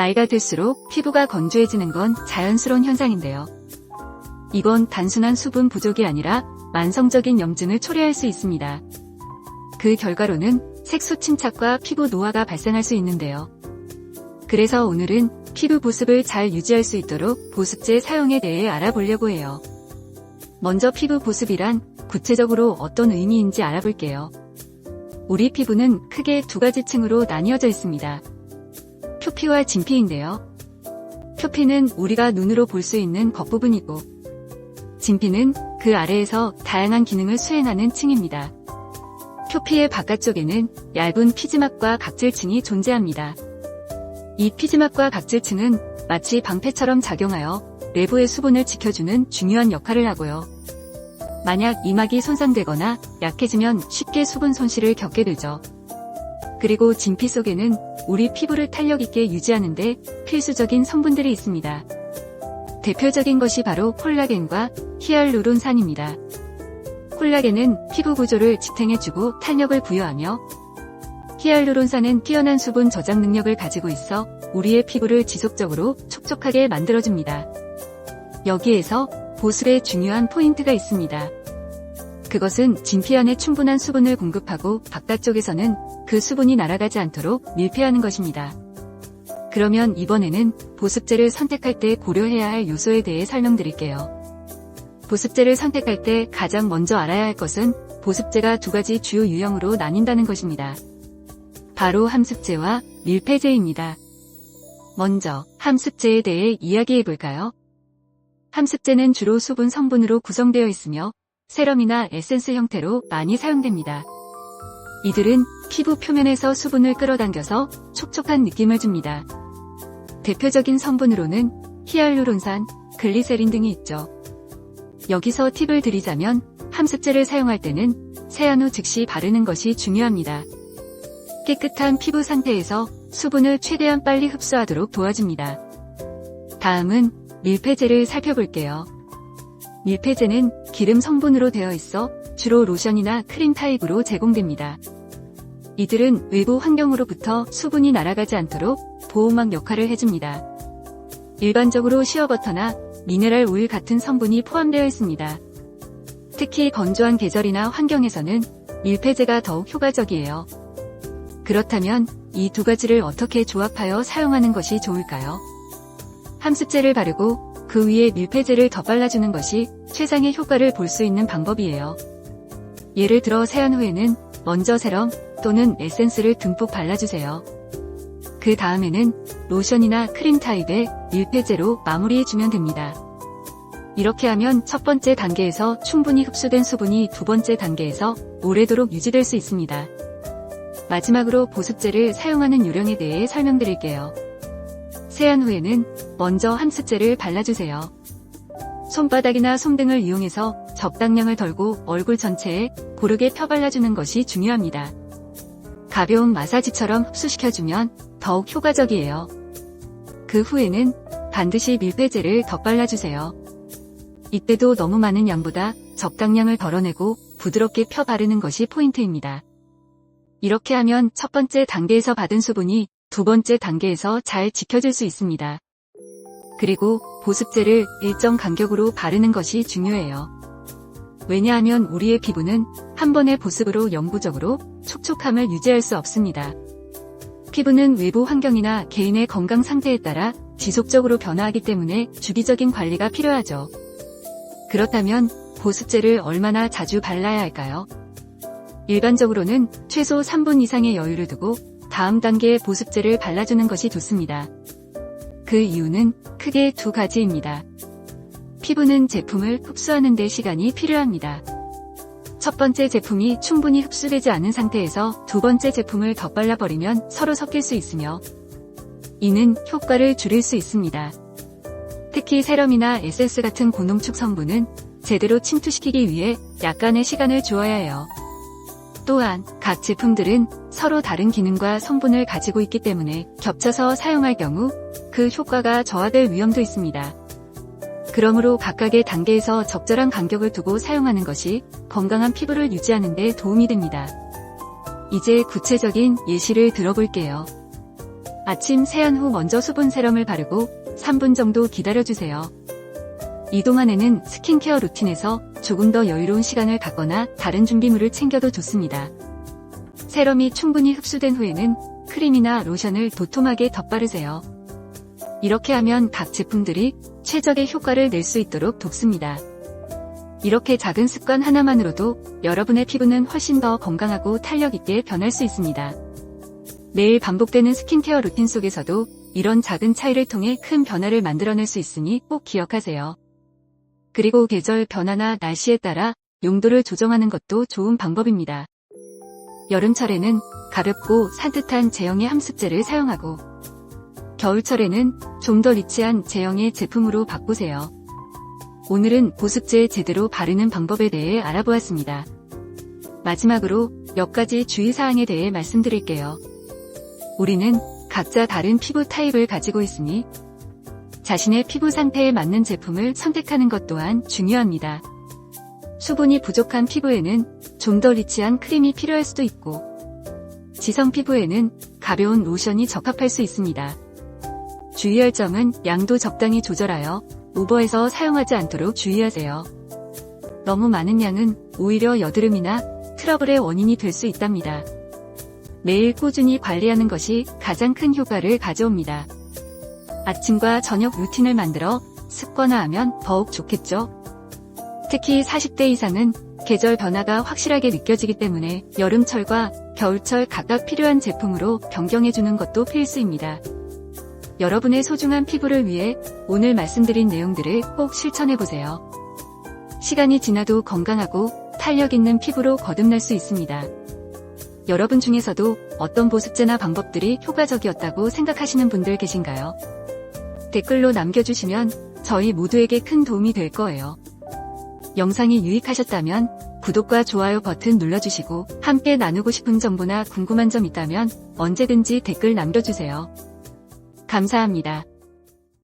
나이가 들수록 피부가 건조해지는 건 자연스러운 현상인데요. 이건 단순한 수분 부족이 아니라 만성적인 염증을 초래할 수 있습니다. 그 결과로는 색소 침착과 피부 노화가 발생할 수 있는데요. 그래서 오늘은 피부 보습을 잘 유지할 수 있도록 보습제 사용에 대해 알아보려고 해요. 먼저 피부 보습이란 구체적으로 어떤 의미인지 알아볼게요. 우리 피부는 크게 두 가지 층으로 나뉘어져 있습니다. 표피와 진피인데요. 표피는 우리가 눈으로 볼 수 있는 겉부분이고, 진피는 그 아래에서 다양한 기능을 수행하는 층입니다. 표피의 바깥쪽에는 얇은 피지막과 각질층이 존재합니다. 이 피지막과 각질층은 마치 방패처럼 작용하여 내부의 수분을 지켜주는 중요한 역할을 하고요. 만약 이막이 손상되거나 약해지면 쉽게 수분 손실을 겪게 되죠. 그리고 진피 속에는 우리 피부를 탄력 있게 유지하는데 필수적인 성분들이 있습니다. 대표적인 것이 바로 콜라겐과 히알루론산입니다. 콜라겐은 피부 구조를 지탱해주고 탄력을 부여하며 히알루론산은 뛰어난 수분 저장 능력을 가지고 있어 우리의 피부를 지속적으로 촉촉하게 만들어줍니다. 여기에서 보습에 중요한 포인트가 있습니다. 그것은 진피 안에 충분한 수분을 공급하고 바깥쪽에서는 그 수분이 날아가지 않도록 밀폐하는 것입니다. 그러면 이번에는 보습제를 선택할 때 고려해야 할 요소에 대해 설명드릴게요. 보습제를 선택할 때 가장 먼저 알아야 할 것은 보습제가 두 가지 주요 유형으로 나뉜다는 것입니다. 바로 함습제와 밀폐제입니다. 먼저 함습제에 대해 이야기해 볼까요? 함습제는 주로 수분 성분으로 구성되어 있으며 세럼이나 에센스 형태로 많이 사용됩니다. 이들은 피부 표면에서 수분을 끌어당겨서 촉촉한 느낌을 줍니다. 대표적인 성분으로는 히알루론산, 글리세린 등이 있죠. 여기서 팁을 드리자면 함습제를 사용할 때는 세안 후 즉시 바르는 것이 중요합니다. 깨끗한 피부 상태에서 수분을 최대한 빨리 흡수하도록 도와줍니다. 다음은 밀폐제를 살펴볼게요. 밀폐제는 기름 성분으로 되어 있어 주로 로션이나 크림 타입으로 제공됩니다. 이들은 외부 환경으로부터 수분이 날아가지 않도록 보호막 역할을 해줍니다. 일반적으로 시어버터나 미네랄 오일 같은 성분이 포함되어 있습니다. 특히 건조한 계절이나 환경에서는 밀폐제가 더욱 효과적이에요. 그렇다면 이 두 가지를 어떻게 조합하여 사용하는 것이 좋을까요? 함습제를 바르고 그 위에 밀폐제를 더 발라주는 것이 최상의 효과를 볼 수 있는 방법이에요. 예를 들어 세안 후에는 먼저 세럼 또는 에센스를 듬뿍 발라주세요. 그 다음에는 로션이나 크림 타입의 밀폐제로 마무리해주면 됩니다. 이렇게 하면 첫 번째 단계에서 충분히 흡수된 수분이 두 번째 단계에서 오래도록 유지될 수 있습니다. 마지막으로 보습제를 사용하는 요령에 대해 설명드릴게요. 세안 후에는 먼저 함습제를 발라주세요. 손바닥이나 손등을 이용해서 적당량을 덜고 얼굴 전체에 고르게 펴발라주는 것이 중요합니다. 가벼운 마사지처럼 흡수시켜주면 더욱 효과적이에요. 그 후에는 반드시 밀폐제를 더 발라주세요. 이때도 너무 많은 양보다 적당량을 덜어내고 부드럽게 펴 바르는 것이 포인트입니다. 이렇게 하면 첫 번째 단계에서 받은 수분이 두 번째 단계에서 잘 지켜질 수 있습니다. 그리고 보습제를 일정 간격으로 바르는 것이 중요해요. 왜냐하면 우리의 피부는 한 번의 보습으로 영구적으로 촉촉함을 유지할 수 없습니다. 피부는 외부 환경이나 개인의 건강 상태에 따라 지속적으로 변화하기 때문에 주기적인 관리가 필요하죠. 그렇다면 보습제를 얼마나 자주 발라야 할까요? 일반적으로는 최소 3분 이상의 여유를 두고 다음 단계의 보습제를 발라주는 것이 좋습니다. 그 이유는 크게 두 가지입니다. 피부는 제품을 흡수하는 데 시간이 필요합니다. 첫 번째 제품이 충분히 흡수되지 않은 상태에서 두 번째 제품을 더 발라버리면 서로 섞일 수 있으며 이는 효과를 줄일 수 있습니다. 특히 세럼이나 에센스 같은 고농축 성분은 제대로 침투시키기 위해 약간의 시간을 주어야 해요. 또한 각 제품들은 서로 다른 기능과 성분을 가지고 있기 때문에 겹쳐서 사용할 경우 그 효과가 저하될 위험도 있습니다. 그러므로 각각의 단계에서 적절한 간격을 두고 사용하는 것이 건강한 피부를 유지하는 데 도움이 됩니다. 이제 구체적인 예시를 들어볼게요. 아침 세안 후 먼저 수분 세럼을 바르고 3분 정도 기다려주세요. 이 동안에는 스킨케어 루틴에서 조금 더 여유로운 시간을 갖거나 다른 준비물을 챙겨도 좋습니다. 세럼이 충분히 흡수된 후에는 크림이나 로션을 도톰하게 덧바르세요. 이렇게 하면 각 제품들이 최적의 효과를 낼 수 있도록 돕습니다. 이렇게 작은 습관 하나만으로도 여러분의 피부는 훨씬 더 건강하고 탄력 있게 변할 수 있습니다. 매일 반복되는 스킨케어 루틴 속에서도 이런 작은 차이를 통해 큰 변화를 만들어낼 수 있으니 꼭 기억하세요. 그리고 계절 변화나 날씨에 따라 용도를 조정하는 것도 좋은 방법입니다. 여름철에는 가볍고 산뜻한 제형의 함습제를 사용하고 겨울철에는 좀 더 리치한 제형의 제품으로 바꾸세요. 오늘은 보습제 제대로 바르는 방법에 대해 알아보았습니다. 마지막으로 몇 가지 주의사항에 대해 말씀드릴게요. 우리는 각자 다른 피부 타입을 가지고 있으니 자신의 피부 상태에 맞는 제품을 선택하는 것 또한 중요합니다. 수분이 부족한 피부에는 좀 더 리치한 크림이 필요할 수도 있고 지성 피부에는 가벼운 로션이 적합할 수 있습니다. 주의할 점은 양도 적당히 조절하여 오버해서 사용하지 않도록 주의하세요. 너무 많은 양은 오히려 여드름이나 트러블의 원인이 될 수 있답니다. 매일 꾸준히 관리하는 것이 가장 큰 효과를 가져옵니다. 아침과 저녁 루틴을 만들어 습관화하면 더욱 좋겠죠? 특히 40대 이상은 계절 변화가 확실하게 느껴지기 때문에 여름철과 겨울철 각각 필요한 제품으로 변경해주는 것도 필수입니다. 여러분의 소중한 피부를 위해 오늘 말씀드린 내용들을 꼭 실천해보세요. 시간이 지나도 건강하고 탄력 있는 피부로 거듭날 수 있습니다. 여러분 중에서도 어떤 보습제나 방법들이 효과적이었다고 생각하시는 분들 계신가요? 댓글로 남겨주시면 저희 모두에게 큰 도움이 될 거예요. 영상이 유익하셨다면 구독과 좋아요 버튼 눌러주시고 함께 나누고 싶은 정보나 궁금한 점 있다면 언제든지 댓글 남겨주세요. 감사합니다.